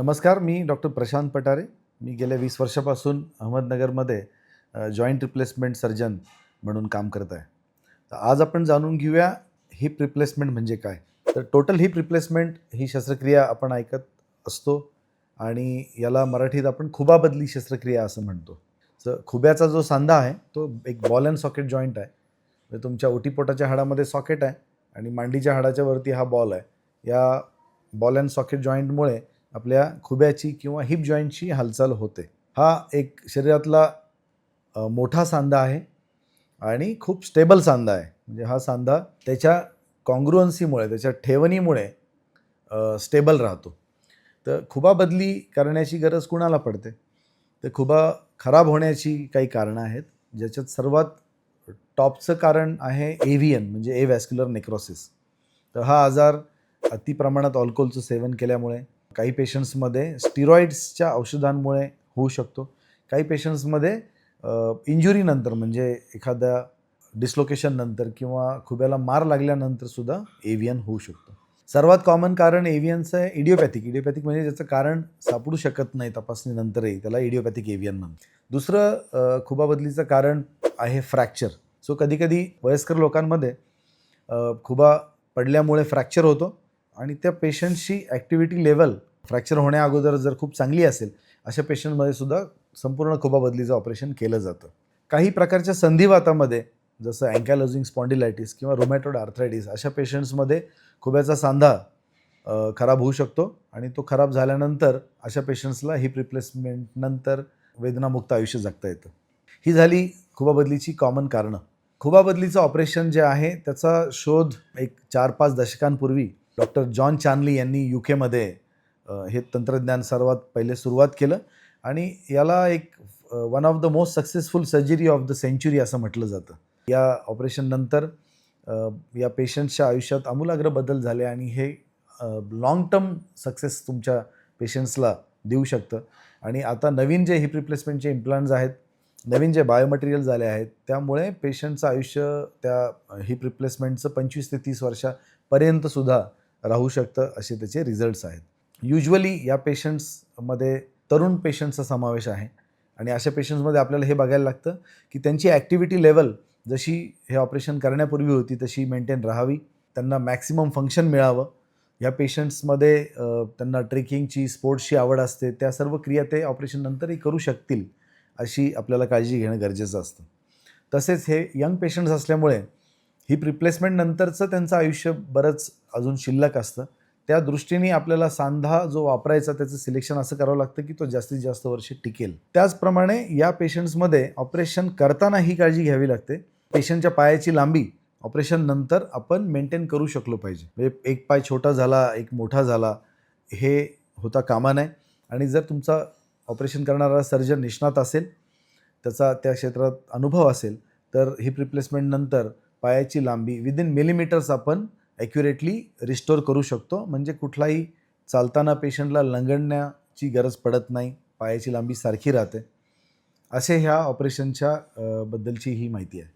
नमस्कार मी डॉक्टर प्रशांत पटारे. मी गेल्या वीस वर्षापासून अहमदनगरमध्ये जॉईंट रिप्लेसमेंट सर्जन म्हणून काम करत आहे. तर आज आपण जाणून घेऊया हिप रिप्लेसमेंट म्हणजे काय? तर टोटल हिप रिप्लेसमेंट ही शस्त्रक्रिया आपण ऐकत असतो आणि याला मराठीत आपण खुबाबदली शस्त्रक्रिया असं म्हणतो. तर खुब्याचा जो सांधा आहे तो एक बॉल अँड सॉकेट जॉईंट आहे. म्हणजे तुमच्या ओटीपोटाच्या हाडामध्ये सॉकेट आहे आणि मांडीच्या हाडाच्या वरती हा बॉल आहे. या बॉल अँड सॉकेट जॉईंटमुळे आपल्या खुब्याची किंवा हिप जॉईंटची हालचाल होते. हा एक शरीरातला मोठा सांधा आहे आणि खूप स्टेबल सांधा आहे. म्हणजे हा सांधा त्याच्या कॉन्ग्रुअन्सीमुळे त्याच्या ठेवणीमुळे स्टेबल राहतो. तर खुबा बदली करण्याची गरज कुणाला पडते? तर खुबा खराब होण्याची काही कारणं आहेत. ज्याच्यात सर्वात टॉपचं कारण आहे एव्हियन म्हणजे ए वॅस्क्युलर नेक्रोसिस. तर हा आजार अति प्रमाणात अल्कोहोलचं सेवन केल्यामुळे काही पेशंट्समध्ये स्टिरॉइड्सच्या औषधांमुळे होऊ शकतो. काही पेशंट्समध्ये इंजुरीनंतर म्हणजे एखाद्या डिस्लोकेशन नंतर किंवा खुब्याला मार लागल्यानंतर सुद्धा एव्हियन होऊ शकतो. सर्वात कॉमन कारण एव्हियनचं आहे इडिओपॅथिक इडिओपॅथिक म्हणजे ज्याचं कारण सापडू शकत नाही तपासणीनंतरही त्याला इडिओपॅथिक एव्हियन म्हणतात. दुसरं खुबाबदलीचं कारण आहे फ्रॅक्चर सो कधीकधी वयस्कर लोकांमध्ये खुबा पडल्यामुळे फ्रॅक्चर होतो. आणि त्या पेशंटशी ॲक्टिव्हिटी लेवल फ्रॅक्चर होण्या अगोदर जर खूप चांगली असेल अशा पेशंटमध्ये सुद्धा संपूर्ण खुबा बदलीचं ऑपरेशन केलं जातं. काही प्रकारच्या संधिवातामध्ये जसं अँकॅलोजिंग स्पॉन्डिलायटिस किंवा रोमॅटोड आर्थरायटिस अशा पेशंट्समध्ये खुब्याचा सांधा खराब होऊ शकतो आणि तो खराब झाल्यानंतर अशा पेशंट्सला हिप रिप्लेसमेंटनंतर वेदनामुक्त आयुष्य जगता येतं. ही झाली खुबाबदलीची कॉमन कारणं. खुबाबदलीचं ऑपरेशन जे आहे त्याचा शोध एक चार पाच दशकांपूर्वी डॉक्टर जॉन चानली यांनी यू केमध्ये हे तंत्रज्ञान सर्वात पहिले सुरुवात केलं. आणि याला एक one of the most successful surgery of the century असं म्हटलं जातं. या ऑपरेशननंतर या पेशंटच्या आयुष्यात आमूलाग्र बदल झाले आणि हे लाँग टर्म सक्सेस तुमच्या पेशंट्सला देऊ शकतं. आणि आता नवीन जे हिप रिप्लेसमेंटचे इम्प्लांट्स आहेत नवीन जे बायोमटेरियल झाले आहेत त्यामुळे पेशंटचं आयुष्य त्या हिप रिप्लेसमेंटचं पंचवीस ते तीस वर्षापर्यंतसुद्धा राहू शकतं असे त्याचे रिझल्ट्स आहेत. युजली या पेशंट्समध्ये तरुण पेशंट्सचा समावेश आहे. आणि अशा पेशंट्समध्ये आपल्याला हे बघायला लागतं की त्यांची ॲक्टिव्हिटी लेवल जशी हे ऑपरेशन करण्यापूर्वी होती तशी मेंटेन राहावी. त्यांना मॅक्सिमम फंक्शन मिळावं. या पेशंट्समध्ये त्यांना ट्रेकिंगची स्पोर्ट्सची आवड असते. त्या सर्व क्रिया ते ऑपरेशन नंतरही करू शकतील अशी आपल्याला काळजी घेणं गरजेचं असतं. तसेच हे यंग पेशंट्स असल्यामुळे हिप रिप्लेसमेंट नंतरचं त्यांचं आयुष्य बरंच अजून शिल्लक असतं. त्या दृष्टीने आपल्याला सांधा जो वापरायचा त्याचं सिलेक्शन असं करावं लागतं की तो जास्तीत जास्त वर्ष टिकेल. त्याचप्रमाणे या पेशंट्समध्ये ऑपरेशन करताना ही काळजी घ्यावी लागते. पेशंटच्या पायाची लांबी ऑपरेशन नंतर आपण मेंटेन करू शकलो पाहिजे. म्हणजे एक पाय छोटा झाला एक मोठा झाला हे होता कामा नये. आणि जर तुमचा ऑपरेशन करणारा सर्जन निष्णात असेल त्याचा त्या क्षेत्रात अनुभव असेल तर हिप रिप्लेसमेंट नंतर पायाची लांबी विदिन मिलीमीटर्स आपण ॲक्युरेटली रिस्टोर करू शकतो. म्हणजे कुठलाही चालताना पेशंटला लंगडण्याची गरज पडत नाही. पायाची लांबी सारखी राहते. असे ह्या ऑपरेशनच्या बद्दलची ही माहिती आहे.